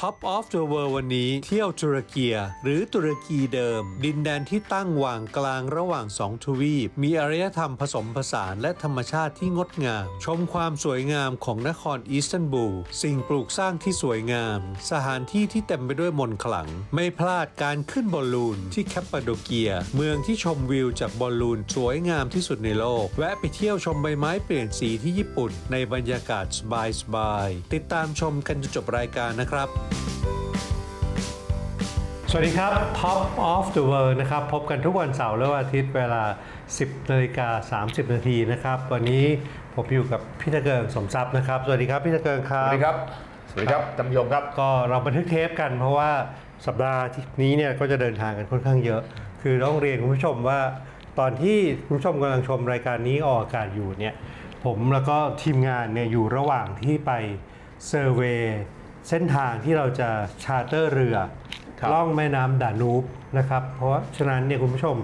Top of the World วันนี้เที่ยวตุรกีหรือตุรกีเดิม ดินแดนที่ตั้งวางกลางระหว่างสองทวีป มีอารยธรรมผสมผสานและธรรมชาติที่งดงาม ชมความสวยงามของนครอิสตันบูล สิ่งปลูกสร้างที่สวยงาม สถานที่ที่เต็มไปด้วยมนต์ขลัง ไม่พลาดการขึ้นบอลลูนที่แคปปาโดเกีย เมืองที่ชมวิวจากบอลลูนสวยงามที่สุดในโลก แวะไปเที่ยวชมใบไม้เปลี่ยนสีที่ญี่ปุ่น ในบรรยากาศสบายๆติดตามชมกันจนจบรายการนะครับสวัสดีครับ Top of the World นะครับ พบกันทุกวันเสาร์และวันอาทิตย์เวลา 10นาฬิกา30 นาทีนะครับ วันนี้ผมอยู่กับพี่ตะเกิงสมทรัพย์นะครับ สวัสดีครับพี่ตะเกิงครัสบวัสดีครับ สวัสดีครับท่านผู้ชมครับ ก็เราบันทึกเทปกันเพราะว่าสัปดาห์นี้เนี่ยก็จะเดินทางกันค่อนข้างเยอะ คือต้องเรียนคุณผู้ชมว่า ตอนที่คุณผู้ชมกำลังชมรายการนี้ออกอากาศอยู่เนี่ยผมแล้วก็ทีมงานเนี่ยอยู่ระหว่างที่ไปเซอร์เวย์ เส้นทางที่เราจะชาร์เตอร์เรือครับล่องแม่น้ำดานูบนะครับ เพราะฉะนั้นเนี่ยคุณผู้ชม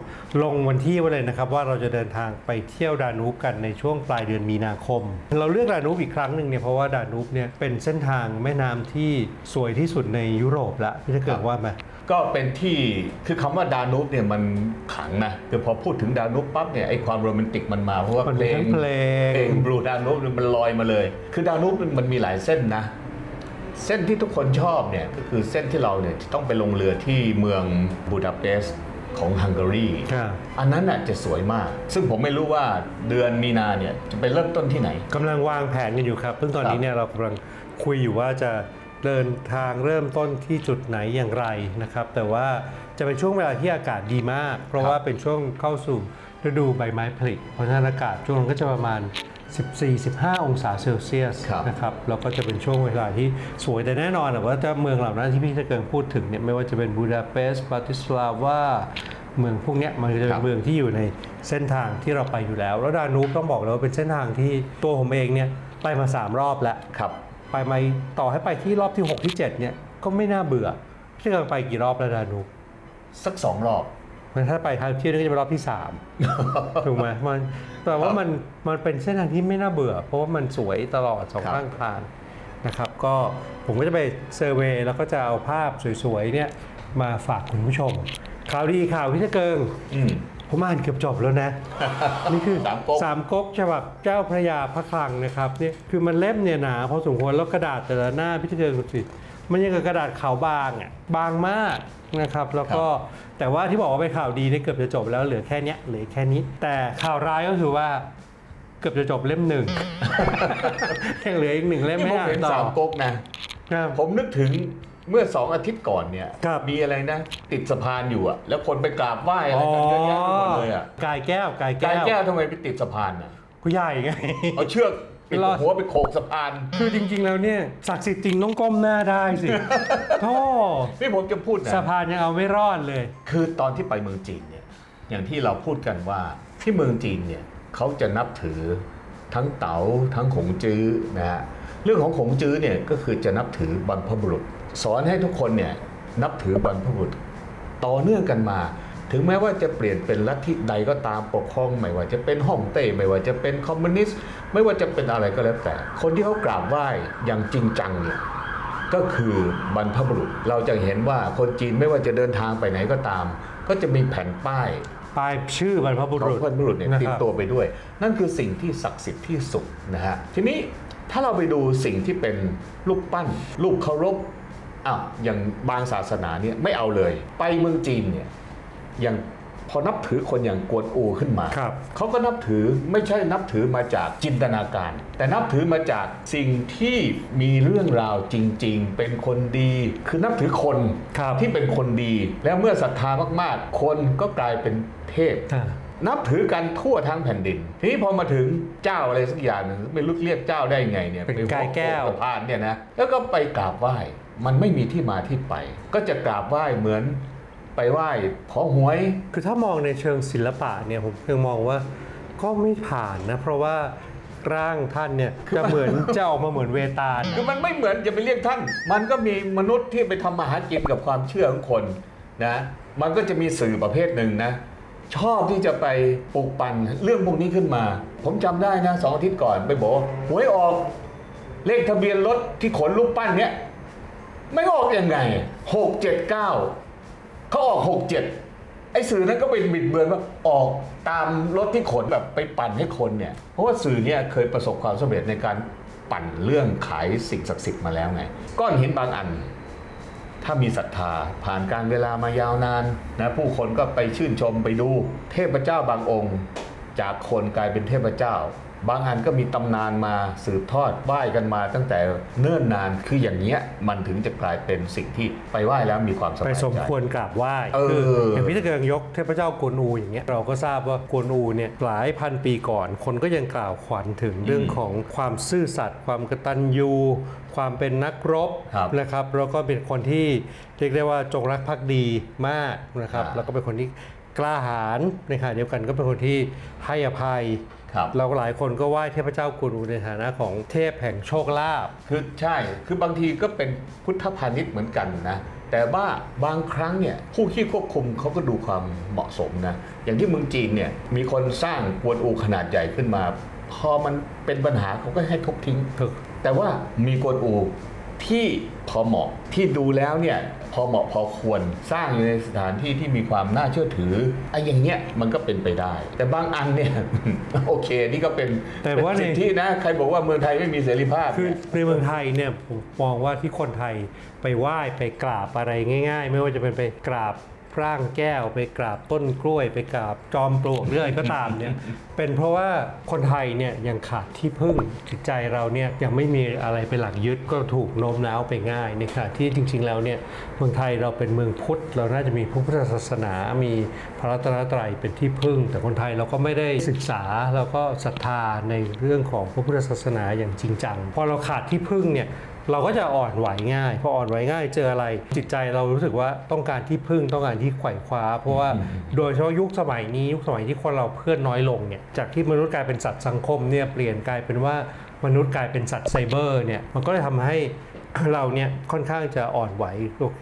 ลงวันที่ไว้เลยนะครับ ว่าเราจะเดินทางไปเที่ยวดานูบกันในช่วงปลายเดือนมีนาคม เราเลือกดานูบอีกครั้งหนึ่งเนี่ยเพราะว่าดานูบเนี่ยเป็นเส้นทางแม่น้ำที่สวยที่สุดในยุโรปละพี่จะเกิดว่าไหมก็เป็นที่คือคำว่าดานูบเนี่ยมันขลังนะคือพอพูดถึงดานูบปั๊บเนี่ยไอความโรแมนติกมันมาเพราะว่ามันเพลมีงทั้งเพลงเพลงบลูดานูบมันลอยมาเลย คือดานูบมันมีหลายเส้นนะ เส้นที่ทุกคนชอบเนี่ยก็คือเส้นที่เราเนี่ยต้องไปลงเรือที่เมืองบูดาเปสต์ของฮังการีครับอันนั้นน่ะจะสวยมาก ซึ่งผมไม่รู้ว่าเดือนมีนาเนี่ยจะไปเริ่มต้นที่ไหนกำลังวางแผนกันอยู่ครับซึ่งตอนนี้เนี่ยเรากำลังคุยอยู่ว่าจะเดินทางเริ่มต้นที่จุดไหนอย่างไรนะครับ แต่ว่าจะเป็นช่วงเวลาที่อากาศดีมาก เพราะว่าเป็นช่วงเข้าสู่ฤดูใบไม้ผลิเพราะฉะนั้นอากาศช่วงนั้นก็จะประมาณ 14-15 องศาเซลเซียสครับ นะครับแล้วก็จะเป็นช่วงเวลาที่สวยแต่แน่นอนอะว่าถ้าเมืองเหล่านั้นที่พี่ตะเกิงพูดถึงเนี่ยไม่ว่าจะเป็นบูดาเปสต์บาติสลาวาเมืองพวกเนี้ยมันก็จะเป็นเมืองที่อยู่ในเส้นทางที่เราไปอยู่แล้ว แล้วดานูบต้องบอกเลยว่าเป็นเส้นทางที่ตัวผมเองเนี่ยไปมา3รอบแล้ว ครับ ไปมาต่อให้ไปที่รอบที่ 6 ที่ 7 เนี่ย ก็ไม่น่าเบื่อพี่ตะเกิงไปกี่รอบแล้วดานูบสักสองรอบ มันถ้าไปทางเที่ยวนี่ก็จะเป็นรอบที่ 3 ถูกไหมมันแต่ว่ามันมันเป็นเส้นทางที่ไม่น่าเบื่อ เพราะว่ามันสวยตลอดสองครับข้างทางนะครับ ก็ผมก็จะไปเซอร์เวย์แล้วก็จะเอาภาพสวยๆเนี่ยมาฝากคุณผู้ชม ข่าวดีข่าวพี่ตะเกิงอืมผมอ่านเกือบจบแล้วนะ นี่คือสามก๊กสามก๊กฉบับเจ้าพระยาพระคลังนะครับนี่คือมันเล่มเนี่ยหนาพอสมควรแล้วกระดาษแต่ละหน้าพี่ตะเกิงดูสิ มันยังกับกระดาษขาวบางอะบางมากนะครับ แล้วก็แต่ว่าที่บอกว่าเป็นข่าวดีเนี่ยเกือบจะจบแล้วเหลือแค่เนี้ยเหลือแค่นี้ แต่ข่าวร้ายก็คือว่าเกือบจะจบเล่มหนึ่งยังเหลืออีกหนึ่งเล่มนี่ไม่ผมอ่านเห็นต่อสามก๊กนะครับผมนึกถึงเมื่อสองอาทิตย์ก่อนเนี่ยครับมีอะไรนะ ติดสะพานอยู่อะแล้วคนไปกราบไหว้อะไรกันเยอะแยะไปหมดเลยอะกายแก้วกายกายแก้วแก้วทำไมไปติดสะพานอะกูใหญ่ไงเอาเชือก ปิดรอด หัวไปโขกสะพาน คือจริง ๆ แล้วเนี่ยศักดิ์สิทธิ์จริงต้องก้มหน้าได้สิ โธ่นี่ผมจะพูดนะสะพานยังเอาไม่รอดเลย คือตอนที่ไปเมืองจีนเนี่ยอย่างที่เราพูดกันว่าที่เมืองจีนเนี่ยเขาจะนับถือทั้งเต๋าทั้งขงจื้อนะฮะเรื่องของขงจื้อเนี่ยก็คือจะนับถือบรรพบุรุษ สอนให้ทุกคนเนี่ยนับถือบรรพบุรุษ ต่อเนื่องกันมา ถึงแม้ว่าจะเปลี่ยนเป็นลัทธิใดก็ตามปกครองไม่ว่าจะเป็นฮ่องเต้ไม่ว่าจะเป็นคอมมิวนิสต์ไม่ว่าจะเป็นอะไรก็แล้วแต่ คนที่เขากราบไหว้อย่างจริงจังเนี่ยก็คือบรรพบุรุษเราจะเห็นว่าคนจีนไม่ว่าจะเดินทางไปไหนก็ตาม ก็จะมีแผ่นป้ายปลายชื่อบรรพบุของรุษบรรพบุรุษเนี่ยนะติคดรับตัวไปด้วย นั่นคือสิ่งที่ศักดิ์สิทธิ์ที่สุดนะฮะทีนี้ถ้าเราไปดูสิ่งที่เป็นรูปปั้นรูปเคารพอ้าวอย่างบางศาสนาเนี่ยไม่เอาเลย ไปเมืองจีนเนี่ย อย่างพอนับถือคนอย่างกวนอูขึ้นมาครับเขาก็นับถือไม่ใช่นับถือมาจากจินตนาการ แต่นับถือมาจากสิ่งที่มีเรื่องราวจริง ๆ เป็นคนดี คือนับถือคนครับที่เป็นคนดี แล้วเมื่อศรัทธามากๆ คนก็กลายเป็นเทพอ่านับถือกันทั่วทั้งแผ่นดิน ทีนี้พอมาถึงเจ้าอะไรสักอย่างหนึ่งไม่รู้เรียกเจ้าได้ไงเนี่ยเป็นกายแก้วสะพานเนี่ยนะแล้วก็ไปกราบไหว้มันไม่มีที่มาที่ไป ก็จะกราบไหว้เหมือน ไปไหว้ขอหวย คือถ้ามองในเชิงศิลปะเนี่ยผมยังมองว่าก็ไม่ผ่านนะ เพราะว่าร่างท่านเนี่ยจะเหมือนจะออกมาเหมือนเวตาลคือมันไม่เหมือนอย่าไปเรียกท่าน มันก็มีมนุษย์ที่ไปทำมาหากินกับความเชื่อของคนนะมันก็จะมีสื่อประเภทหนึ่งนะ ชอบที่จะไปปลุกปั่นเรื่องพวกนี้ขึ้นมา ผมจำได้นะสองอาทิตย์ก่อนไปบอกว่าหวยออกเลขทะเบียนรถที่ขนรูปปั้นเนี้ยไม่ออกยังไงหกเจ็ดเก้า เขาออกหกเจ็ดไอ้สื่อนั้นก็เป็นบิดเบือนว่าออกตามรถที่ขนแบบไปปั่นให้คนเนี่ย เพราะว่าสื่อเนี่ยเคยประสบความสำเร็จในการปั่นเรื่องขายสิ่งศักดิ์สิทธิ์มาแล้วไง ก้อนหินบางอัน ถ้ามีศรัทธาผ่านการเวลามายาวนานนะผู้คนก็ไปชื่นชมไปดู เทพเจ้าบางองค์ จากคนกลายเป็นเทพเจ้า บางอันก็มีตำนานมาสืบทอดไหว้กันมาตั้งแต่เนิ่นนานคืออย่างเนี้ยมันถึงจะกลายเป็นสิ่งที่ไปไหว้แล้วมีความสไปบายสมใจควรกราบไหว้เออ คืออย่างพี่ตะเกียงยกเทพเจ้ากวนอูอย่างเงี้ยเราก็ทราบว่ากวนอูเนี่ยหลายพันปีก่อน คนก็ยังกล่าวขวัญถึงเรื่องของความซื่อสัตย์ความกตัญญู ความเป็นนักรบครับนะครับแล้วก็เป็นคนที่เรียกได้ว่าจงรักภักดีมากนะครับอ่า แล้วก็เป็นคนที่กล้าหาญในขณะเดียวกันก็เป็นคนที่ให้อภัยครับ เราหลายคนก็ไหว้เทพเจ้ากวนอูในฐานะของเทพแห่งโชคลาภคือใช่คือบางทีก็เป็นพุทธพาณิชย์เหมือนกันนะแต่ว่าบางครั้งเนี่ยผู้ที่ควบคุมเขาก็ดูความเหมาะสมนะอย่างที่เมืองจีนเนี่ยมีคนสร้างกวนอูขนาดใหญ่ขึ้นมา พอมันเป็นปัญหาเขาก็ให้ทุบทิ้งถูกแต่ว่ามีกวนอูที่พอเหมาะที่ดูแล้วเนี่ย พอเหมาะพอควรสร้างอยู่ในสถานที่ที่มีความน่าเชื่อถือไอ้อย่างเงี้ยมันก็เป็นไปได้ แต่บางอันเนี่ย โอเคนี่ก็เป็นแต่ว่าเป็นในสิทธินะ ใครบอกว่าเมืองไทยไม่มีเสรีภาพคือเนี่ย ในเมืองไทยเนี่ยผมมองว่าที่คนไทยไปไหว้ไปกราบอะไรง่าย ๆ ไม่ว่าจะเป็นไปกราบ ร่างแก้วไปกราบต้นกล้วย ไปกราบจอมปลวกหรืออะไรก็ตามเนี่ยเป็นเพราะว่าคนไทยเนี่ยยังขาดที่พึ่งจิตใจเราเนี่ยยังไม่มีอะไรเป็นหลักยึดก็ถูกโน้มน้าวไปง่ายในขณะที่จริง ๆ แล้วเนี่ยเมืองไทยเราเป็นเมืองพุทธ เราน่าจะมีพระพุทธศาสนามีพระรัตนตรัยเป็นที่พึ่ง แต่คนไทยเราก็ไม่ได้ศึกษาแล้วก็ศรัทธาในเรื่องของพระพุทธศาสนาอย่างจริงจังพอเราขาดที่พึ่งเนี่ย เราก็จะอ่อนไหวง่ายพออ่อนไหวง่ายเจออะไร จิตใจเรารู้สึกว่าต้องการที่พึ่งต้องการที่ไขว่คว้า เพราะว่าโดยเฉพาะยุคสมัยนี้ยุคสมัยที่คนเราเพื่อนน้อยลงเนี่ยจากที่มนุษย์กลายเป็นสัตว์สังคมเนี่ยเปลี่ยนกลายเป็นว่ามนุษย์กลายเป็นสัตว์ไซเบอร์เนี่ยมันก็เลยทำให้ เราเนี่ยค่อนข้างจะอ่อนไหว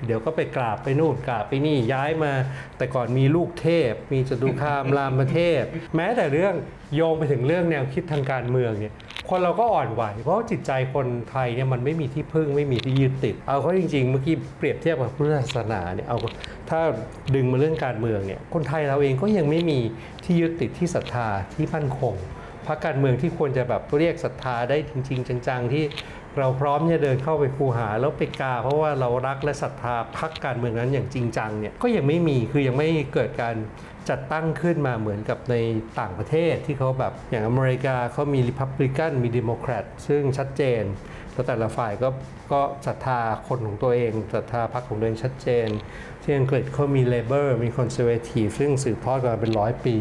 เดี๋ยวก็ไปกราบไปนู่นกราบไปนี่ย้ายมา แต่ก่อนมีลูกเทพ มีจตุคามรามเทพ แม้แต่เรื่องโยงไปถึงเรื่องแนวคิดทางการเมืองเนี่ยคนเราก็อ่อนไหว เพราะจิตใจคนไทยเนี่ยมันไม่มีที่พึ่งไม่มีที่ยึดติด เอาเขาจริงๆ เมื่อกี้เปรียบเทียบกับพุทธศาสนาเนี่ยเอาถ้าดึงมาเรื่องการเมืองเนี่ยคนไทยเราเองก็ยังไม่มีที่ยึดติดที่ศรัทธาที่มั่นคงพรรคการเมืองที่ควรจะแบบเรียกศรัทธาได้จริง ๆ จังๆที่ เราพร้อมจะเดินเข้าไปคูหาแล้วไปกา เพราะว่าเรารักและศรัทธาพรรคการเมืองนั้นอย่างจริงจังเนี่ยก็ยังไม่มีคือยังไม่เกิดการจัดตั้งขึ้นมาเหมือนกับในต่างประเทศที่เขาแบบอย่างอเมริกาเขามีริพับลิกันมีเดโมแครตซึ่งชัดเจนแล้วแต่ละฝ่ายก็ก็ศรัทธาคนของตัวเองศรัทธาพรรคของตัวเองชัดเจน ที่อังกฤษเขามีเลเบอร์มีคอนเซอร์เวทีฟซึ่งสืบทอดกันมาเป็นร้อยปี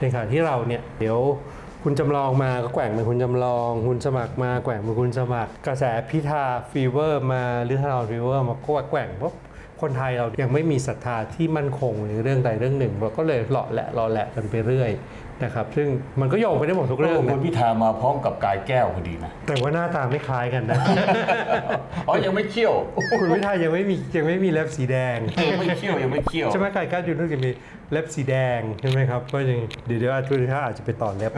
ในขณะที่เราเนี่ยเดี๋ยว คุณจำลองมาก็แกว่งเป็นคุณจำลอง คุณสมัครมาแกว่งเป็นคุณสมัคร กระแสพิธาฟีเวอร์มาหรือทารอนฟีเวอร์มาก็แกว่งเพราะคนไทยเรายังไม่มีศรัทธาที่มั่นคงในเรื่องใดเรื่องหนึ่ง เราก็เลยหล่อแหละรอแหละกันไปเรื่อย นะครับซึ่งมันก็โยงไปได้หมดทุกเรื่องคุนะณพิธามาพร้อมกับกายแก้วพอดีนะ แต่ว่าหน้าตาไม่คล้ายกันนะ อ๋อ ยังไม่เคี่ยว คุณพิธายังไม่มียังไม่มีเล็บสีแดงยังไม่เคี่ยว ยังไม่เคี่ยว ใช่ไหมกายก้าวยูนุสจะมีเล็บสีแดงใช่ไหมครับก็ยังเดี๋ยวเดี๋ยวอาจารย์อาจจะไปต่อเล็บ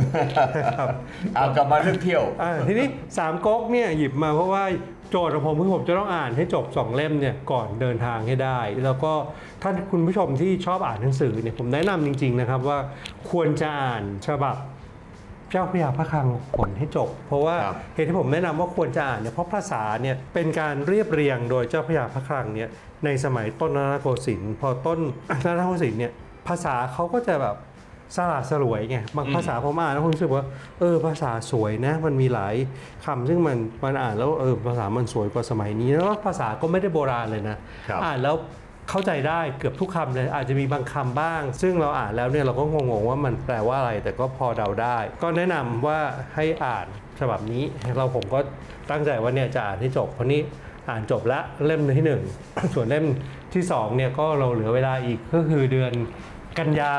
นะครับเอากลับมาเรื่องเที่ยวอ่าทีนี้สามก๊กเนี่ยหยิบมาเพราะว่า โจทย์ของผมคือผมจะต้องอ่านให้จบสองเล่มเนี่ยก่อนเดินทางให้ได้ แล้วก็ท่านคุณผู้ชมที่ชอบอ่านหนังสือเนี่ยผมแนะนำจริง ๆนะครับว่าควรจะอ่านฉบับเจ้าพระยาพระคลังผลให้จบ เพราะว่าครับเหตุที่ผมแนะนำว่าควรจะอ่านเนี่ยเพราะภาษาเนี่ยเป็นการเรียบเรียงโดยเจ้าพระยาพระคลังเนี่ยในสมัยต้นรัตนโกสินทร์พอต้นรัตนโกสินทร์เนี่ยภาษาเขาก็จะแบบ สละสลวยไงบางภาษาผมอ่านแล้วผมรู้สึกว่า เออ ภาษาสวยนะ มันมีหลายคำซึ่งมันมันอ่านแล้วเออภาษามันสวยกว่าสมัยนี้แล้วภาษาก็ไม่ได้โบราณเลยนะครับอ่านแล้วเข้าใจได้เกือบทุกคำเลยอาจจะมีบางคำบ้าง ซึ่งเราอ่านแล้วเนี่ยเราก็งงๆว่ามันแปลว่าอะไร แต่ก็พอเดาได้ ก็แนะนำว่าให้อ่านฉบับนี้ เราผมก็ตั้งใจว่าเนี่ยจะอ่านให้จบเพราะนี่อ่านจบแล้วเล่มที่หนึ่งส่วนเล่มที่สองเนี่ยก็เราเหลือเวลาอีกก็คือเดือนกันยา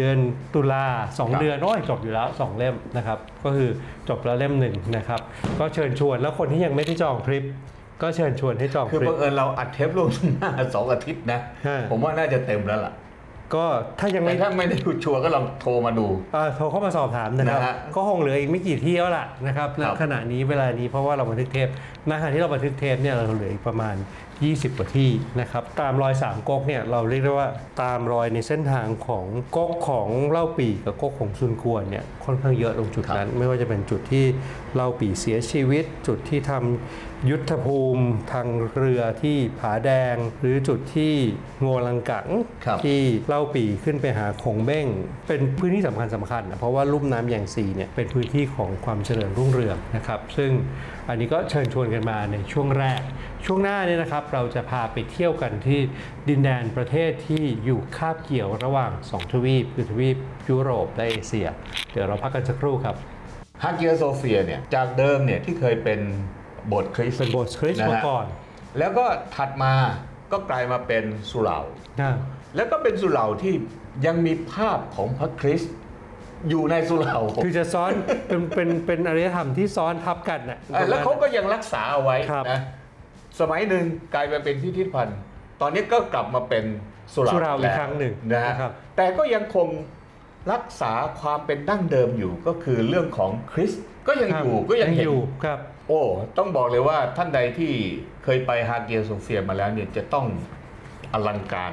เดือนตุลาสองครับเดือนโอ้ยจบอยู่แล้วสองเล่มนะครับ ก็คือจบแล้วเล่มหนึ่งนะครับ ก็เชิญชวนแล้วคนที่ยังไม่ได้จองทริป ก็เชิญชวนให้จองทคือริปบังเอิญเราอัดเทปล่วงหน้าสองอาทิตย์นะฮะผมว่าน่าจะเต็มแล้วล่ะก็ถ้ายังแต่ไม่ถ้าไม่ได้ชัวร์ก็ลองโทรมาดูเอ่อโทรเข้ามาสอบถามนะครับนะฮะก็คงเหลืออีกไม่กี่เที่ยวละนะครับณครับขณะนี้เวลานี้เพราะว่าเราบันทึกเทปณขณะที่เราบันทึกเทปเนี่ยเราเหลืออีกประมาณ 20 กว่าที่นะครับตามรอยสามก๊กเนี่ยเราเรียกได้ว่าตามรอยในเส้นทางของก๊กของเล่าปีกับก๊กของซุนกวนเนี่ยค่อนข้างเยอะตรงจุดนั้น ไม่ว่าจะเป็นจุดที่เล่าปีเสียชีวิต จุดที่ทำ ยุทธภูมิทางเรือที่ผาแดง หรือจุดที่งัวลังกังครับที่เล่าปีขึ้นไปหาคงเบ้ง เป็นพื้นที่สำคัญสำคัญนะเพราะว่าลุ่มน้ำแยงซีเนี่ยเป็นพื้นที่ของความเจริญรุ่งเรืองนะครับซึ่งอันนี้ก็เชิญชวนกันมาในช่วงแรก ช่วงหน้าเนี่ยนะครับเราจะพาไปเที่ยวกันที่ดินแดนประเทศที่อยู่คาบเกี่ยวระหว่าง 2 ทวีปคือทวีปยุโรปและเอเชีย เดี๋ยวเราพักกันสักครู่ครับฮาเกียโซเฟียเนี่ยจากเดิมเนี่ยที่เคยเป็น โบสถ์คริสต์เป็นโบสถ์คริสต์นะมาฮะก่อนแล้วก็ถัดมาก็กลายมาเป็นสุเหร่า นะแล้วก็เป็นสุเหร่าที่ยังมีภาพของพระคริสต์อยู่ในสุเหร่าคือจะซ้อน เป็นเป็นเป็นอารยธรรมที่ซ้อนทับกันนะเออแล้วเขาก็ยังรักษาเอาไว้ครับนะสมัยหนึ่งกลายมาเป็นพิพิธภัณฑ์ ตอนนี้ก็กลับมาเป็นสุเหร่าสุเหร่าอีกแล้วครั้งหนึ่งนะฮะนะครับแต่ก็ยังคงรักษาความเป็นดั้งเดิมอยู่ก็คือเรื่องของคริสต์ก็ยังอยู่ก็ยังเห็นอยู่ครับ โอ้ต้องบอกเลยว่าท่านใดที่เคยไปฮาเกียโซเฟียมาแล้วเนี่ยจะต้องอลังการ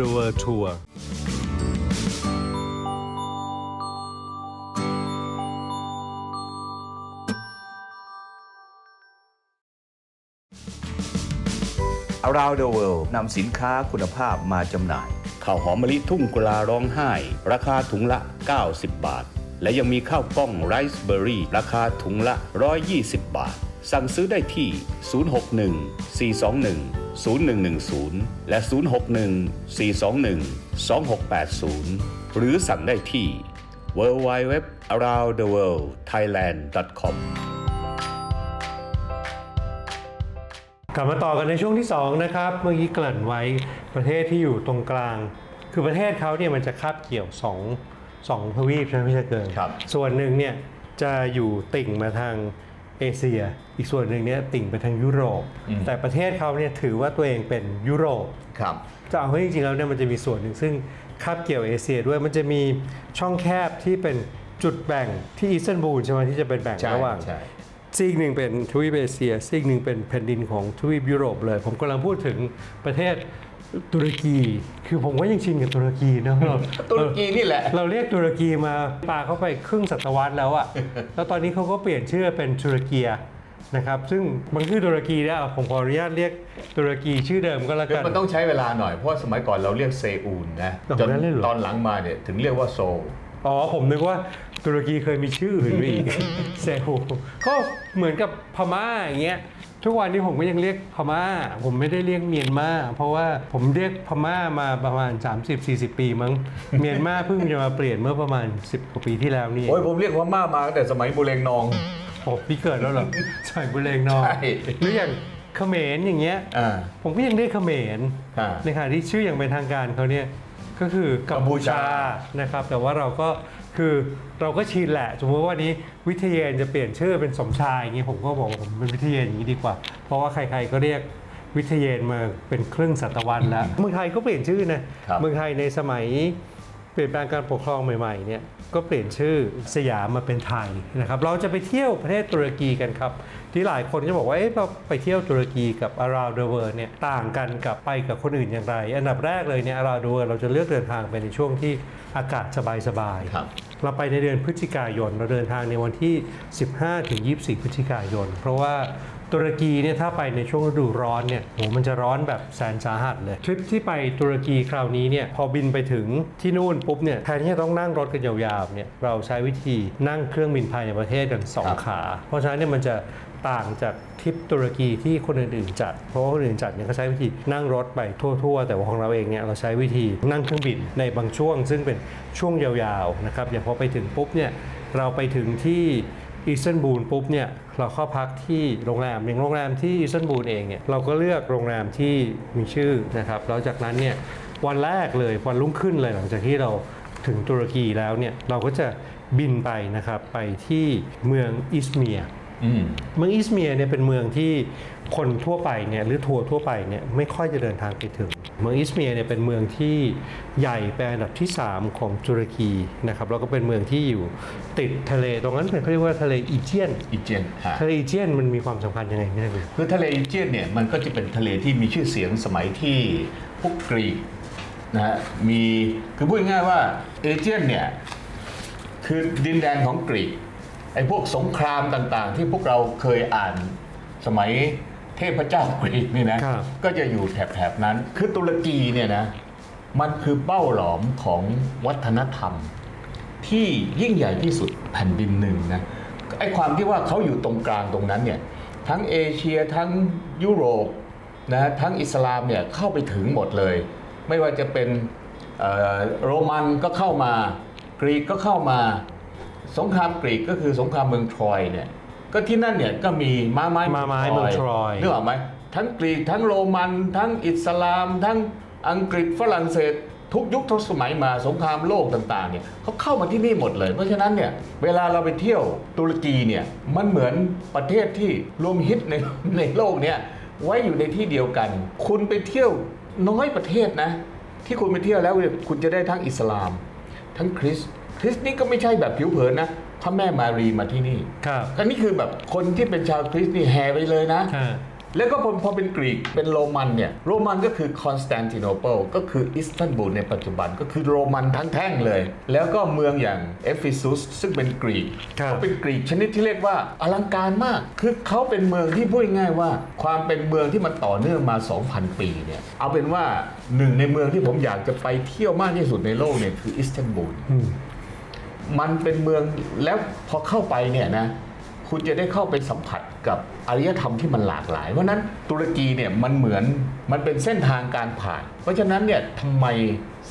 the world tour อารา the World นำสินค้าคุณภาพมาจำหน่าย ข้าวหอมมะลิทุ่งกุลาร้องไห้ ราคาถุงละ 90 บาท และยังมีข้าวกล้องไรซ์เบอร์รี่ ราคาถุงละ 120 บาท สั่งซื้อได้ที่ 061 421 0110 และ 061 421 2680 หรือสั่งได้ที่ www aroundtheworldthailand.com กลับมาต่อกันในช่วงที่ 2 นะครับ เมื่อกี้เกริ่นไว้ประเทศที่อยู่ตรงกลาง คือประเทศเขาเนี่ยมันจะคาบเกี่ยว2งทวีปใช่ไหมพี่เจะเกินครับ ส่วนหนึ่งเนี่ยจะอยู่ติ่งมาทาง เอเชีย อีกส่วนหนึ่งเนี่ยติ่งไปทางยุโรป แต่ประเทศเขาเนี่ยถือว่าตัวเองเป็นยุโรปครับจะเอาให้จริงๆแล้วเนี่ยมันจะมีส่วนหนึ่งซึ่งคาบเกี่ยวเอเชียด้วยมันจะมีช่องแคบที่เป็นจุดแบ่งที่อิสตันบูลใช่ไหมที่จะเป็นแบ่งใช่ระหว่างใช่ซีกหนึ่งเป็นทวีปเอเชียซีกหนึ่งเป็นแผ่นดินของทวีปยุโรปเลย ผมกำลังพูดถึงประเทศ ตุรกีคือผมก็ยังชินกับตุรกีนะเราตุรกีนี่แหละ เราเรียกตุรกีมาปาเข้าไปครึ่งศตวรรษแล้วอะแล้วตอนนี้เขาก็เปลี่ยนชื่อเป็นตุรเกียนะครับซึ่งมันคือตุรกีแล้วผมขออนุญาตเรียกตุรกีชื่อเดิมก็แล้วคือกันมันต้องใช้เวลาหน่อยเพราะว่าสมัยก่อนเราเรียกเซอูลนะอ๋อจนนั่นเลยเหรอตอนหลังมาเนี่ยถึงเรียกว่าโซลอ๋อผมนึกว่าตุรกีเคยมีชื่ออื่นด้วยอีกเซฮูก็เหมือนกับพม่าอย่างเงี้ย ทุกวันนี้ผมก็ยังเรียกพม่า ผมไม่ได้เรียกเมียนมาเพราะว่าผมเรียกพม่ามาประมาณ 30-40 ปีมั้ง เมียนมาเพิ่งจะมาเปลี่ยนเมื่อประมาณ 10กว่าปีที่แล้วนี่โอ้ยผมเรียกว่าม่ามาตั้งแต่สมัยบุเรงนองโอ้พี่เกิดแล้วเหรอใช่บุเรงนองใช่หรืออย่างเขมรอย่างเงี้ยอ่าผมก็ยังเรียกเขมรอ่าในขณะที่ชื่ออย่างเป็นทางการเขาเนี่ย ก็คือกัมพูชานะครับ แต่ว่าเราก็คือเราก็ชินแหละ สมมติว่าวันนี้วิทยเยนจะเปลี่ยนชื่อเป็นสมชายอย่างนี้ผมก็บอกว่าผมเป็นวิทยเยนอย่างนี้ดีกว่า เพราะว่าใครๆก็เรียกวิทยเยนมาเป็นครึ่งศตวรรษแล้ว เมืองไทยก็เปลี่ยนชื่อนะครับเมืองไทยในสมัยเปลี่ยนแปลงการปกครองใหม่ๆเนี่ยก็เปลี่ยนชื่อสยามมาเป็นไทยนะครับ เราจะไปเที่ยวประเทศตุรกีกันครับที่หลายคนจะบอกว่าเอ๊ะเราไปเที่ยวตุรกีกับ around the world เนี่ยต่างกันกับไปกับคนอื่นอย่างไร อันดับแรกเลยเนี่ย around the world เราจะเลือกเดินทางไปในช่วงที่อากาศสบายๆครับเราไปในเดือนพฤศจิกายน เราเดินทางในวันที่ 15ถึง24 พฤศจิกายน เพราะว่าตุรกีเนี่ยถ้าไปในช่วงฤดูร้อนเนี่ยโหมันจะร้อนแบบแสนสาหัสเลย ทริปที่ไปตุรกีคราวนี้เนี่ยพอบินไปถึงที่นู่นปุ๊บเนี่ยแทนที่จะต้องนั่งรถกันยาวๆเนี่ยเราใช้วิธีนั่งเครื่องบินภายในประเทศกันสองครับขา เพราะฉะนั้นเนี่ยมันจะต่างจากทริปตุรกีที่คนอื่นๆจัด เพราะว่าคนอื่นจัดเนี่ยเขาใช้วิธีนั่งรถไปทั่ว ๆ แต่ว่าของเราเองเนี่ยเราใช้วิธีนั่งเครื่องบินในบางช่วง ซึ่งเป็นช่วงยาวๆนะครับอย่างพอไปถึงปุ๊บเนี่ยเราไปถึงที่อิสตันบูลปุ๊บเนี่ยเราเข้าพักที่โรงแรมอย่างโรงแรมที่อิสตันบูลเองเนี่ยเราก็เลือกโรงแรมที่มีชื่อนะครับแล้วจากนั้นเนี่ยวันแรกเลยวันรุ่งขึ้นเลยหลังจากที่เราถึงตุรกีแล้วเนี่ยเราก็จะบินไปนะครับไปที่เมืองอิสเมียร์ เมืองอิสเมียร์เนี่ยเป็นเมืองที่คนทั่วไปเนี่ยหรือทัวร์ทั่วไปเนี่ยไม่ค่อยจะเดินทางไปถึง เมืองอิสเมียร์เนี่ยเป็นเมืองที่ใหญ่เป็นอันดับที่ 3 ของตุรกีนะครับแล้วก็เป็นเมืองที่อยู่ติดทะเลตรงนั้นเป็นเขาเรียกว่าทะเลอีเจียนอีเจียนฮะทะเลอีเจียนมันมีความสำคัญยังไงไม่ได้เลยคือทะเลอีเจียนเนี่ยมันก็จะเป็นทะเลที่มีชื่อเสียงสมัยที่พวกกรีกนะฮะมีคือพูดง่ายๆว่าเอเจียนเนี่ยคือดินแดนของกรีกไอ้พวกสงครามต่างๆ ที่พวกเราเคยอ่านสมัยเทพเจ้ากรีกนี่นะ ครับ ก็จะอยู่แถบๆนั้น คือตุรกีเนี่ยนะ มันคือเป้าหลอมของวัฒนธรรม ที่ยิ่งใหญ่ที่สุดแผ่นดินหนึ่งนะไอ้ความที่ว่าเขาอยู่ตรงกลางตรงนั้นเนี่ยทั้งเอเชียทั้งยุโรปนะทั้งอิสลามเนี่ยเข้าไปถึงหมดเลย ไม่ว่าจะเป็นเอ่อโรมันก็เข้ามากรีกก็เข้ามา สงครามกรีกก็คือสงครามเมืองทรอยเนี่ยก็ที่นั่นเนี่ยก็มีม้าไม้ม้าไม้เมืองทรอยนึกออกไหมทั้งกรีกทั้งโรมันทั้งอิสลาม ทั้งอังกฤษฝรั่งเศส ทุกยุคทุกสมัยมาสงครามโลกต่างๆเนี่ยเขาเข้ามาที่นี่หมดเลย เพราะฉะนั้นเนี่ยเวลาเราไปเที่ยวตุรกีเนี่ยมันเหมือนประเทศที่รวมฮิตในในโลกเนี่ยไว้อยู่ในที่เดียวกัน คุณไปเที่ยวน้อยประเทศนะ ที่คุณไปเที่ยวแล้วเนี่ยคุณจะได้ทั้งอิสลาม ทั้งคริสต์ คริสต์นี่ก็ไม่ใช่แบบผิวเผินนะพระแม่มารีมาที่นี่ครับอันนี้คือแบบคนที่เป็นชาวคริสต์นี่แห่ไปเลยนะค่ะแล้วก็พอพอเป็นกรีกเป็นโรมันเนี่ยโรมันก็คือคอนสแตนติโนเปิลก็คืออิสตันบูลในปัจจุบันก็คือโรมันทั้งแท่งเลย แล้วก็เมืองอย่างเอฟิซุสซึ่งเป็นกรีกครับเขาเป็นกรีกชนิดที่เรียกว่าอลังการมาก คือเขาเป็นเมืองที่พูดง่ายๆว่า ความเป็นเมืองที่มันต่อเนื่องมา 2,000 ปีเนี่ยเอาเป็นว่าหนึ่งในเมืองที่ผมอยากจะไปเที่ยวมากที่สุดในโลกเนี่ยคืออิสตันบูลอื มมันเป็นเมืองแล้วพอเข้าไปเนี่ยนะคุณจะได้เข้าไปสัมผัสกับอารยธรรมที่มันหลากหลาย เพราะฉะนั้นตุรกีเนี่ยมันเหมือนมันเป็นเส้นทางการผ่าน เพราะฉะนั้นเนี่ยทำไม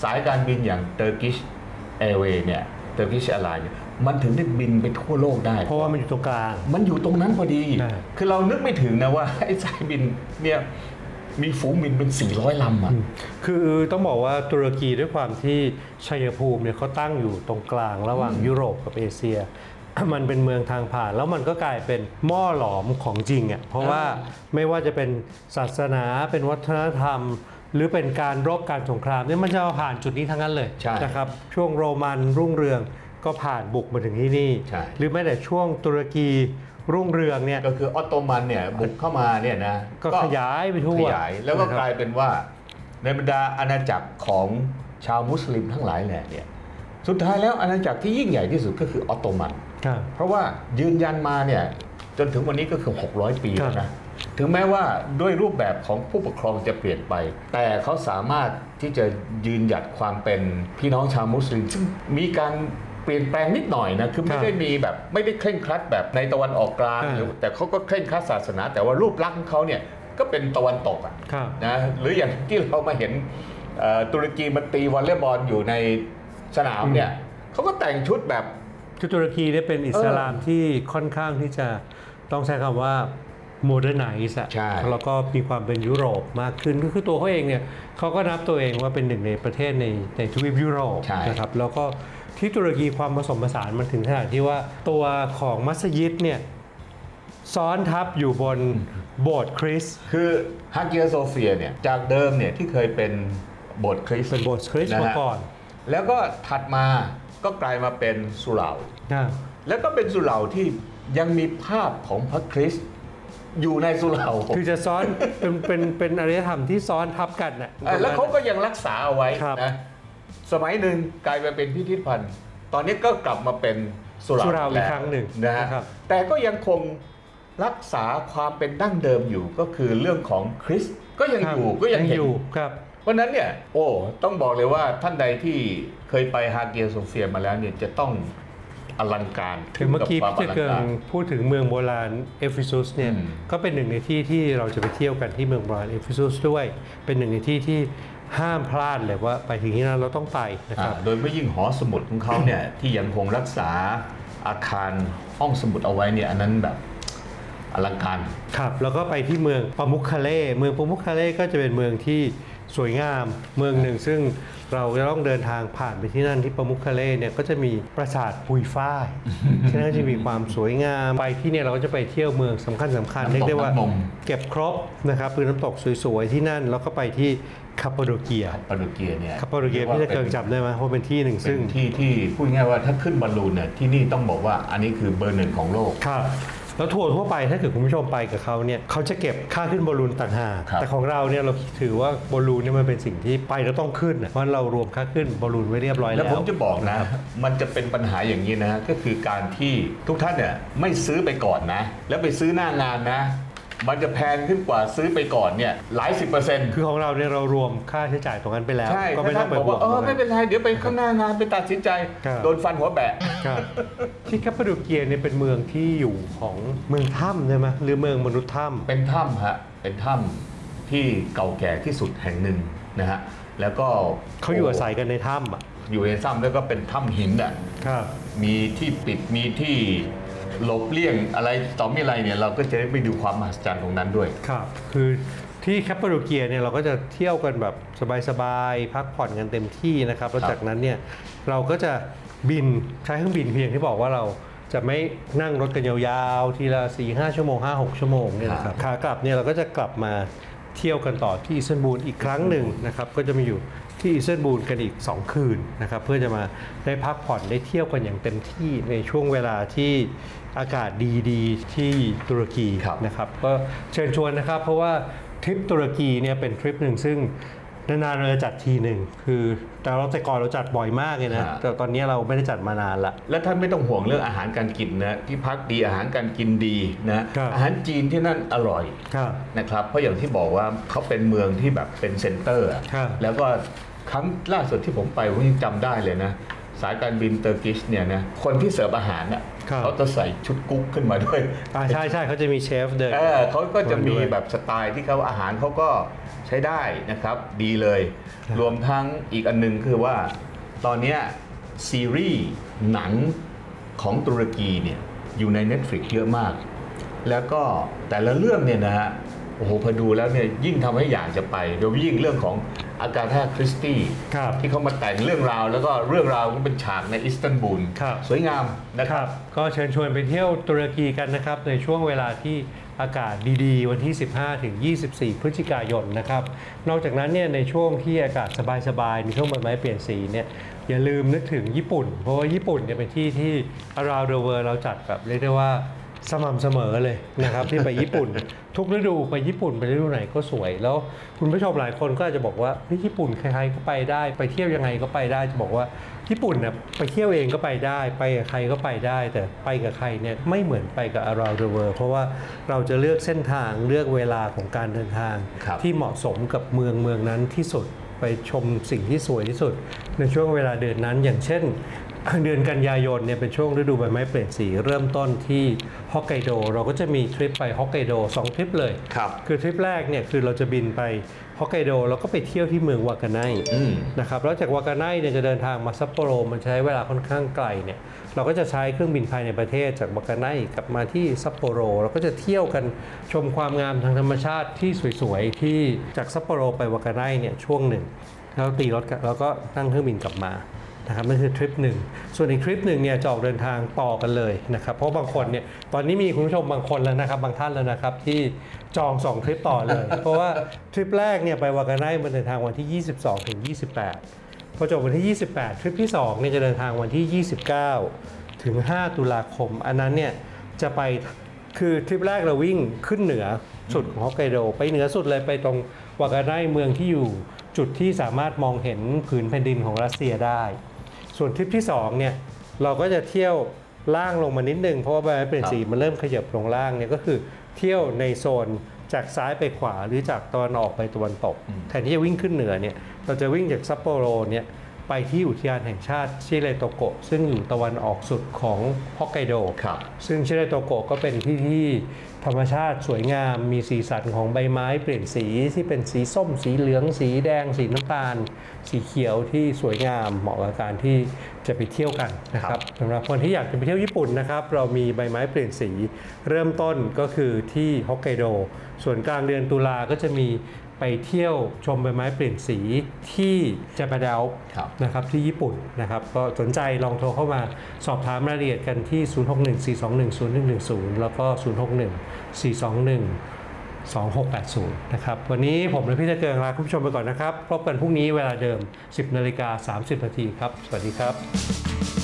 สายการบินอย่าง Turkish Airways เนี่ย Turkish Airlines เนี่ยมันถึงได้บินไปทั่วโลกได้ เพราะว่ามันอยู่ตรงกลาง มันอยู่ตรงนั้นพอดีใช่คือเรานึกไม่ถึงนะว่าไอ้สายบินเนี่ย มีฝูงบินเป็น 400ลำอะ คือต้องบอกว่าตุรกีด้วยความที่ชัยภูมิเนี่ยเขาตั้งอยู่ตรงกลางระหว่างยุโรปกับเอเชีย มันเป็นเมืองทางผ่าน แล้วมันก็กลายเป็นหม้อหลอมของจริงอะเพราะว่าไม่ว่าจะเป็นศาสนาเป็นวัฒนธรรม หรือเป็นการรบการสงครามเนี่ยมันจะมาผ่านจุดนี้ทั้งนั้นเลยใช่นะครับช่วงโรมันรุ่งเรืองก็ผ่านบุกมาถึงที่นี่ ใช่ หรือแม้แต่ช่วงตุรกี รุ่งเรืองเนี่ย ก็คือออตโตมันเนี่ยบุกเข้ามาเนี่ยนะก็ขยายไปทั่วขยายแล้วก็นะครับกลายเป็นว่า ในบรรดาอาณาจักรของชาวมุสลิมทั้งหลายแหล่เนี่ยสุดท้ายแล้วอาณาจักรที่ยิ่งใหญ่ที่สุดก็คือออตโตมันครับเพราะว่ายืนยันมาเนี่ยจนถึงวันนี้ก็คือ 600 ปีแล้วครันะบถึงแม้ว่าด้วยรูปแบบของผู้ปกครองจะเปลี่ยนไป แต่เขาสามารถที่จะยืนหยัดความเป็นพี่น้องชาวมุสลิมซึ่งมีการ เปลี่ยนแปลงนิดหน่อยนะคือไม่ได้มีแบบไม่ได้เคร่งครัดแบบในตะวันออกกลางหรือแต่เขาก็เคร่งครัดศาสนา แต่ว่ารูปลักษณ์ของเขาเนี่ยก็เป็นตะวันตกอะครับนะหรืออย่างที่เรามาเห็นเอ่อตุรกีมันตีวอลเลย์บอลอยู่ในสนามเนี่ยเขาก็แต่งชุดแบบคือตุรกีเนี่ยเป็นอิสลามที่ค่อนข้างที่จะต้องใช้คำว่าโมเดิร์นไนซ์อะใช่แล้วก็มีความเป็นยุโรปมากขึ้นก็คือตัวเขาเองเนี่ยเขาก็นับตัวเองว่าเป็นหนึ่งในประเทศในในทวีปยุโรปใช่นะครับแล้วก็ ที่ตุรกีความผสมผสานมันถึงขนาดที่ว่าตัวของมัสยิดเนี่ยซ้อนทับอยู่บนโบสถ์คริสต์คือฮาเกียโซเฟียเนี่ยจากเดิมเนี่ยที่เคยเป็นโบสถ์คริสต์เป็นโบสถ์คริสต์นะฮะมาก่อน แล้วก็ถัดมาก็กลายมาเป็นสุเหร่านะแล้วก็เป็นสุเหร่าที่ยังมีภาพของพระคริสต์อยู่ในสุเหร่าคือจะซ้อนเป็นเป็นเป็นอารยธรรมที่ซ้อนทับกันน่ะเออแล้วเขาก็ยังรักษาเอาไว้ครับนะ สมัยหนึ่งกลายมาเป็นพิพิธภัณฑ์ ตอนนี้ก็กลับมาเป็นสุเหร่าสุเหร่าอีกแล้วครั้งหนึ่งนะฮะนะครับ แต่ก็ยังคงรักษาความเป็นดั้งเดิมอยู่ก็คือเรื่องของคริสต์ก็ยังครับอยู่ก็ยังเห็น อยู่ครับ เพราะฉะนั้นเนี่ยโอ้ต้องบอกเลยว่าท่านใดที่เคยไปฮาเกียโซเฟียมาแล้วเนี่ยจะต้องอลังการคือเมื่อกี้ถึพี่บเจควาเกิงอลังารพูดถึงเมืองโบราณเอฟิซุสเนี่ยอืมก็เป็นหนึ่งในที่ที่เราจะไปเที่ยวกันที่เมืองโบราณเอฟิซุสด้วย เป็นหนึ่งในที่ที่ ห้ามพลาดเลยว่าไปถึงที่นั่นเราต้องไปนะครับอ่าโดยไม่ยิ่งหอสมุดของเขาเนี่ยที่ยังคงรักษาอาคารห้องสมุดเอาไว้เนี่ยอันนั้นแบบอลังการครับแล้วก็ไปที่เมืองปามุคคาเล่เมืองปามุคคาเล่ก็จะเป็นเมืองที่สวยงามเมืองหนึ่งซึ่งเราจะต้องเดินทางผ่านไปที่นั่นที่ปามุคคาเล่เนี่ยก็จะมีปราสาทปุยฝ้ายที่นั่นจะมีความสวยงามไปที่เนี่ยเราก็จะไปเที่ยวเมืองสำคัญสำคัญน้ำตกเรียกได้ว่าน้ำนมเก็บครบนะครับคือน้ำตกสวยๆที่นั่นแล้วก็ไปที่ คาปาโดเกียปาโดเกียเนี่ยคาปาโดเกียพี่จะเกิงจำได้ไหมเพราะเป็นที่หนึ่งซึ่ซึ่งงที่ที่พูดง่ายๆว่าถ้าขึ้นบอลลูนเนี่ยที่นี่ต้องบอกว่าอันนี้คือเบอร์หนึ่งของโลกครับแล้วทัวร์ทั่วไปถ้าเกิดคุณผู้ชมไปกับเขาเนี่ยเขาจะเก็บค่าขึ้นบอลลูนต่างหากครับแต่ของเราเนี่ยเราถือว่าบอลลูนเนี่ยมันเป็นสิ่งที่ไปแล้วต้องขึ้นนะเพราะเรารวมค่าขึ้นบอลลูนไว้เรียบร้อยแล้แล้ววผมจะบอกนะ มันจะเป็นปัญหาอย่างนี้นะก็คือการที่ทุกท่านเนี่ยไม่ซื้อไปก่อนนะ แล้วไปซื้อหน้างานนะ มันจะแพงขึ้นกว่าซื้อไปก่อนเนี่ยหลายสิบเปอร์เซ็นต์คือของเราเนี่ยเรารวมค่าใช้จ่ายตรงนั้นไปแล้ว ใช่ก็ถ้าไม่ต้ท่าอนงไปบอกห่วว่าง เออตรงไม่นั้นเป็นไรเดี๋ยวไปข้างหน้างานไปตัดสินใจ ครับ โดนฟันหัวแบะ ครับที่แคปปาโดเกียเนี่ยเป็นเมืองที่อยู่ของเมืองถ้ำใช่ไหมหรือเมืองมนุษย์ถ้ำ เป็นถ้ำฮะ เป็นถ้ำที่เก่าแก่ที่สุดแห่งหนึ่งนะฮะ แล้วก็เขาอยู่อาศัยกันในถ้ำอะอยู่ในถ้ำแล้วก็เป็นถ้ำหินอะ ครับ มีที่ปิด มีที่ หลบเลี่ยงอะไรต่อมีอะไรเนี่ยเราก็จะได้ไปดูความมหัศจรรย์ตรงนั้นด้วยครับ คือที่แคปปาโดเกียเนี่ยเราก็จะเที่ยวกันแบบสบายๆพักผ่อนกันเต็มที่นะครับแล้วครับจากนั้นเนี่ยเราก็จะบินใช้เครื่องบินเพียางที่บอกว่าเราจะไม่นั่งรถกันยาวๆ ทีละ4 5ชั่วโมง5 6 ชั่วโมงเนี่ยนะครับขากลับเนี่ยเราก็จะกลับมาเที่ยวกันต่อที่อิสตันบูลอีกครั้งหนึ่งนะครับก็จะมาอยู่ที่อิสตันบูลกันอีก 2 คืนนะครับเพื่อจะมาได้พักผ่อนได้เที่ยวกันอย่างเต็มที่ในช่วงเวลาที่ อากาศดีๆ ที่ตุรกีครับนะครับก็เชิญชวนนะครับ เพราะว่าทริปตุรกีเนี่ยเป็นทริปหนึ่งซึ่งนานๆเราจะจัดทีหนึ่งคือแต่เราแต่ก่อนเราจัดบ่อยมากเลยนะฮะแต่ตอนนี้เราไม่ได้จัดมานานละและท่านไม่ต้องห่วงเรื่องอาหารการกินนะที่พักดีอาหารการกินดีนะครับอาหารจีนที่นั่นอร่อยครับนะครับเพราะอย่างที่บอกว่าเขาเป็นเมืองที่แบบเป็นเซ็นเตอร์อะครับแล้วก็ครั้งล่าสุดที่ผมไปผมยังจำได้เลยนะ สายการบินเตอร์กิชเนี่ยนะคนที่เสิร์ฟอาหารน่ะครับ เขาจะใส่ชุดกุ๊กขึ้นมาด้วยอ่าใช่ใช่เขาจะมีเชฟเดินเออเขาก็จะมีด้วยแบบสไตล์ที่เขาอาหารเขาก็ใช้ได้นะครับ ดีเลยครับรวมทั้งอีกอันหนึงคือว่าตอนเนี้ยซีรีส์หนังของตุรกีเนี่ยอยู่ใน Netflix เยอะมาก แล้วก็แต่ละเรื่องเนี่ยนะฮะ โอ้โหพอดูแล้วเนี่ยยิ่งทำให้อยากจะไปโดยยิ่งเรื่องของอากาธาคริสตี้ครับที่เขามาแต่งเรื่องราว แล้วก็เรื่องราวก็เป็นฉากในอิสตันบูลครับสวยงามนะคครัรับบก็เชิญชวนไปเที่ยวตุรกีกันนะครับ ในช่วงเวลาที่อากาศดีๆ วันที่ 15 ถึง 24 พฤศจิกายนนะครับ นอกจากนั้นเนี่ยในช่วงที่อากาศสบายๆในช่วงใบไม้เปลี่ยนสีเนี่ยอย่าลืมนึกถึงญี่ปุ่น เพราะว่าญี่ปุ่นเนี่ยเป็นที่ที่ around the world เราจัดแบบเรียกได้ว่า สม่ำเสมอเลยนะครับ ที่ไปญี่ปุ่น ทุกฤดูไปญี่ปุ่นไปฤดูไหนก็สวย แล้วคุณผู้ชมหลายคนก็อาจจะบอกว่าเฮ้ยญี่ปุ่นใครๆก็ไปได้ ไปเที่ยวยังไงก็ไปได้จะบอกว่าญี่ปุ่นเนี่ยไปเที่ยวเองก็ไปได้ ไปกับใครก็ไปได้ แต่ไปกับใครเนี่ยไม่เหมือนไปกับ around the world เพราะว่าเราจะเลือกเส้นทางเลือกเวลาของการเดินทางครับที่เหมาะสมกับเมืองเมืองนั้นที่สุดไปชมสิ่งที่สวยที่สุด ในช่วงเวลาเดือนนั้นอย่างเช่น เดือนกันยายนเนี่ยเป็นช่วงฤดูใบไม้เปลี่ยนสีเริ่มต้นที่ฮอกไกโดเราก็จะมีทริปไปฮอกไกโดสองทริปเลยครับคือทริปแรกเนี่ยคือเราจะบินไปฮอกไกโดแล้วก็ไปเที่ยวที่เมืองวากาไนอืมนะครับแล้วจากวากาไนเนี่ยจะเดินทางมาซัปโปโรมันใช้เวลาค่อนข้างไกลเนี่ยเราก็จะใช้เครื่องบินภายในประเทศจากวากาไนกลับมาที่ซัปโปโรเราก็จะเที่ยวกันชมความงามทางธรรมชาติที่สวยๆที่จากซัปโปโรไปวากาไนเนี่ยช่วงหนึ่งแล้วตีรถกลับแล้วก็นั่งเครื่องบินกลับมา นะครับนั่นคือทริปหนึ่งส่วนอีกทริปหนึ่งเนี่ยจะออกเดินทางต่อกันเลยนะครับเพราะบางคนเนี่ยตอนนี้มีคุณผู้ชมบางคนแล้วนะครับบางท่านแล้วนะครับที่จองสองทริปต่อเลย เพราะว่าทริปแรกเนี่ยไปวากาไนมันเดินทางวันที่ 22ถึง28 พอจบวันที่ 28 ทริปที่2เนี่ยจะเดินทางวันที่ 29 ถึง 5 ตุลาคม อันนั้นเนี่ยจะไปคือทริปแรกเราวิ่งขึ้นเหนือสุดของฮอกไกโดไปเหนือสุดเลยไปตรงวากาไนเมืองที่อยู่จุดที่สามารถมองเห็นผืนแผ่นดินของรัสเซียได้ ส่วนทริปที่2เนี่ยเราก็จะเที่ยวล่างลงมานิดนึง เพราะว่าใบไม้เปลี่ยนสีมันเริ่มขยับลงล่างเนี่ยก็คือเที่ยวในโซนจากซ้ายไปขวาหรือจากตะวันออกไปตะวันตกแทนที่จะวิ่งขึ้นเหนือเนี่ยเราจะวิ่งจากซัปโปโรเนี่ย ไปที่อุทยานแห่งชาติชิเลโตโกะซึ่งอยู่ตะวันออกสุดของฮอกไกโดครับซึ่งชิเลโตโกะก็เป็นที่ที่ธรรมชาติสวยงามมีสีสันของใบไม้เปลี่ยนสีที่เป็นสีส้ม สีเหลือง สีแดง สีน้ำตาล สีเขียวที่สวยงามเหมาะกับการที่จะไปเที่ยวกันนะคครัรับบสำหรับคนที่อยากจะไปเที่ยวญี่ปุ่นนะครับ เรามีใบไม้เปลี่ยนสี เริ่มต้นก็คือที่ฮอกไกโดส่วนกลางเดือนตุลาก็จะมี ไปเที่ยวชมใบไม้เปลี่ยนสีที่เจแปนเดลครับนะครับที่ญี่ปุ่นนะครับก็สนใจลองโทรเข้ามาสอบถามรายละเอียดกันที่ 0614210110 แล้วก็ 061 421 2680 นะครับ วันนี้ผมและพี่ตะเกิงลาคุณผู้ชมไปก่อนนะครับ พบกันพรุ่งนี้เวลาเดิม 10นาฬิกา30นาทีครับ สวัสดีครับ